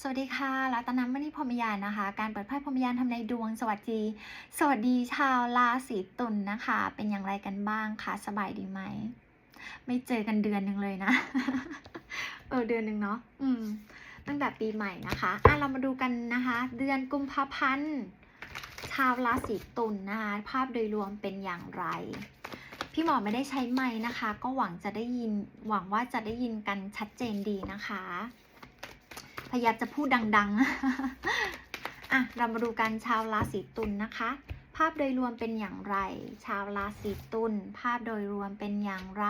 สวัสดีค่ะ รัตนมณีพรมยานนะคะ การเปิดไพ่พรมยานทำในดวง สวัสดี สวัสดีชาวราศีตุลนนะคะ เป็นอย่างไรกันบ้างคะสบายดีไหม ไม่เจอกันเดือนหนึ่งเลยนะ เออเดือนหนึ่งเนาะ อืม ตั้งแต่ปีใหม่นะคะ อะเรามาดูกันนะคะ เดือนกุมภาพันธ์ ชาวราศีตุลนนะคะ ภาพโดยรวมเป็นอย่างไร พี่หมอไม่ได้ใช้ไม้นะคะ ก็หวังจะได้ยิน หวังว่าจะได้ยินกันชัดเจนดีนะคะ ยายามจะพูดดังๆ อะ เรามาดูกันชาวราศีตุลนนะคะ ภาพโดยรวมเป็นอย่างไร ชาวราศีตุลภาพโดยรวมเป็นอย่างไร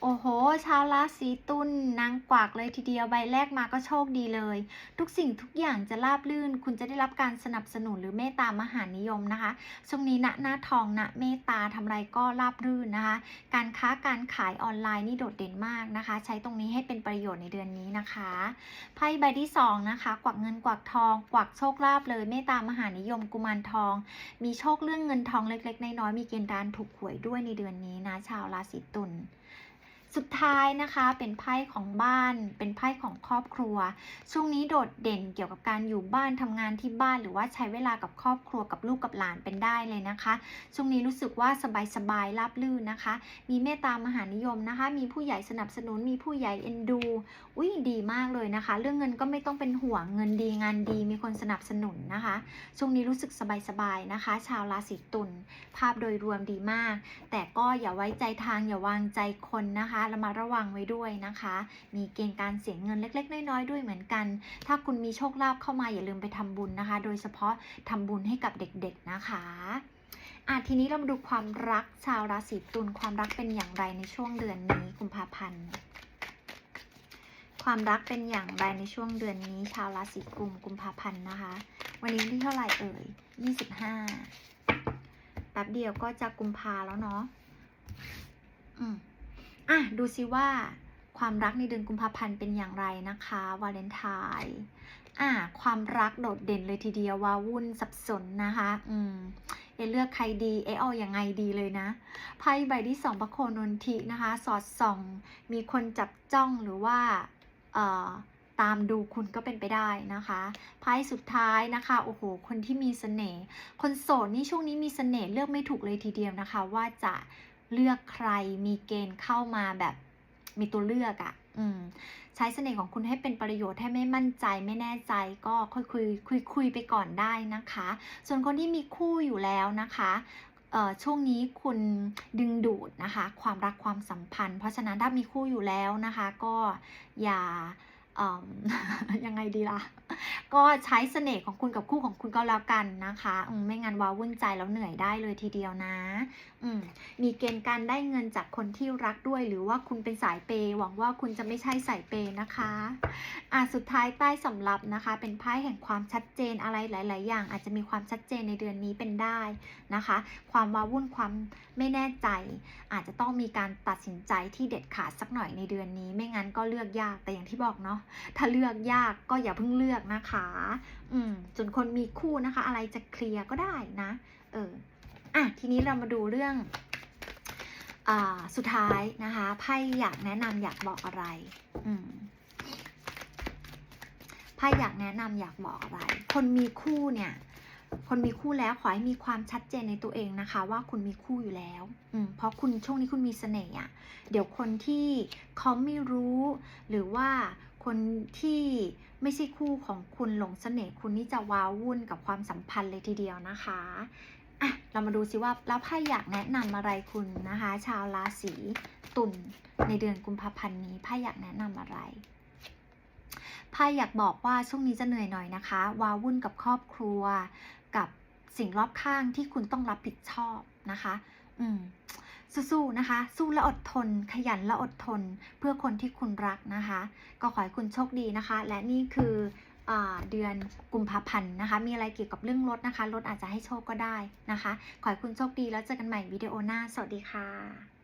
โอ้โห ชาวราศีตุลนางกวักเลยทีเดียวใบแรกมาก็โชคดีเลย ทุกสิ่งทุกอย่างจะราบลื่น คุณจะได้รับการสนับสนุนหรือเมตตามหานิยมนะคะช่วงนี้ณหน้าทองณเมตตาทำไรก็ราบรื่นนะคะ การค้าการขายออนไลน์นี่โดดเด่นมากนะคะ ใช้ตรงนี้ให้เป็นประโยชน์ในเดือนนี้นะคะไพ่ใบที่สองนะคะกวักเงินกวักทอง กวักโชคลาภเลยเมตตามหานิยมกุมารทอง มีโชคเรื่องเงินทองเล็ก ๆ น้อยๆมีเกณฑ์การถูกหวยด้วยในเดือนนี้นะชาวราศีตุล สุดท้ายนะคะเป็นไพ่ของบ้าน เป็นไพ่ของครอบครัว ช่วงนี้โดดเด่นเกี่ยวกับการอยู่บ้านทำงานที่บ้าน หรือว่าใช้เวลากับครอบครัวกับลูกกับหลานเป็นได้เลยนะคะ ช่วงนี้รู้สึกว่าสบายๆราบลื่นนะคะ มีเมตตามหานิยมนะคะ มีผู้ใหญ่สนับสนุนมีผู้ใหญ่เอ็นดูอุ้ยดีมากเลยนะคะ เรื่องเงินก็ไม่ต้องเป็นห่วงเงินดีงานดีมีคนสนับสนุนนะคะ ช่วงนี้รู้สึกสบายๆนะคะ ชาวราศีตุลภาพโดยรวมดีมาก แต่ก็อย่าไว้ใจทางอย่าวางใจคนนะคะระมัดระวังไว้ด้วยนะคะ มีเกณฑ์การเสียเงินเล็ก ๆ น้อยๆด้วยเหมือนกัน ถ้าคุณมีโชคลาภเข้ามาอย่าลืมไปทำบุญนะคะ โดยเฉพาะทำบุญให้กับเด็กๆนะคะอะทีนี้เรามาดูความรักชาวราศีตุลความรักเป็นอย่างไรในช่วงเดือนนี้กุมภาพันธ์ความรักเป็นอย่างไรในช่วงเดือนนี้ ชาวราศีกุมกุมภาพันธ์นะคะ วันนี้ที่เท่าไหร่เอ่ย25แป๊บเดียวก็จะกุมภาแล้วเนาะอืม อะดูซิว่าความรักในเดือนกุมภาพันธ์เป็นอย่างไรนะคะวาเลนไทน์อะความรักโดดเด่นเลยทีเดียววาวุ่นสับสนนะคะ อืมเอเลือกใครดีเอเอาอยัางไงดีเลยนะไพ่ใบที่สองพระโคนนทินะคะ สอดส่อง มีคนจับจ้องหรือว่าเอ่อตามดูคุณก็เป็นไปได้นะคะไพ่สุดท้ายนะคะโอ้โหคนที่มีเสน่ห์คนโสดนี่ช่วงนี้มีเสน่ห์เลือกไม่ถูกเลยทีเดียวนะคะ ว่าจะ เลือกใครมีเกณฑ์เข้ามาแบบมีตัวเลือกอะ่ะอืมใช้เสน่ห์ของคุณให้เป็นประโยชน์ให้ไม่มั่นใจไม่แน่ใจก็ค่อยคุยคุยคุยไปก่อนได้นะคะ ส่วนคนที่มีคู่อยู่แล้วนะคะช่วงนี้คุณดึงดูดนะคะ ความรักความสัมพันธ์ เพราะฉะนั้นถ้ามีคู่อยู่แล้วนะคะ ก็อย่า ยังไงดีล่ะ ก็ใช้เสน่ห์ของคุณกับคู่ของคุณก็แล้วกันนะคะอืมไม่งั้นว้าวุ่นใจแล้วเหนื่อยได้เลยทีเดียวนะ อืมมีเกณฑ์การได้เงินจากคนที่รักด้วย หรือว่าคุณเป็นสายเปย์หวังว่าคุณจะไม่ใช่สายเปย์นะคะอะสุดท้ายใต้สำรับนะคะ เป็นไพ่แห่งความชัดเจนอะไรหลาย ๆ อย่าง อาจจะมีความชัดเจนในเดือนนี้เป็นได้นะคะ ความว้าวุ่นความไม่แน่ใจ อาจจะต้องมีการตัดสินใจที่เด็ดขาดสักหน่อยในเดือนนี้ ไม่งั้นก็เลือกยากแต่อย่างที่บอกเนาะถ้าเลือกยากก็อย่าเพิ่งเลือกนะคะ อืมส่วนคนมีคู่นะคะ อะไรจะเคลียร์ก็ได้นะ เออ อะ ทีนี้เรามาดูเรื่องอ่าสุดท้ายนะคะไพ่อยากแนะนำอยากบอกอะไร อืมไพ่อยากแนะนำอยากบอกอะไร คนมีคู่เนี่ยคนมีคู่แล้วขอให้มีความชัดเจนในตัวเองนะคะ ว่าคุณมีคู่อยู่แล้ว อืมเพราะคุณช่วงนี้คุณมีเสน่ห์อะเดี๋ยวคนที่เขาไม่รู้ หรือว่า คนที่ไม่ใช่คู่ของคุณหลงเสน่ห์คุณนี่จะว้าวุ่นกับความสัมพันธ์เลยทีเดียวนะคะอะเรามาดูสิว่าแล้วไพ่อยากแนะนำอะไรคุณนะคะ ชาวราศีตุลในเดือนกุมภาพันธ์นี้ไพ่อยากแนะนำอะไรไพ่อยากบอกว่าช่วงนี้จะเหนื่อยหน่อยนะคะว้าวุ่นกับครอบครัวกับสิ่งรอบข้างที่คุณต้องรับผิดชอบนะคะ อืม สู้ๆนะคะ สู้และอดทน ขยันและอดทน เพื่อคนที่คุณรักนะคะ ก็ขอให้คุณโชคดีนะคะ และนี่คืออเดือนกุมภาพันธ์นะคะ มีอะไรเกี่ยวกับเรื่องรถนะคะ รถอาจจะให้โชคก็ได้นะคะ ขอให้คุณโชคดีแล้วเจอกันใหม่วิดีโอหน้า สวัสดีค่ะ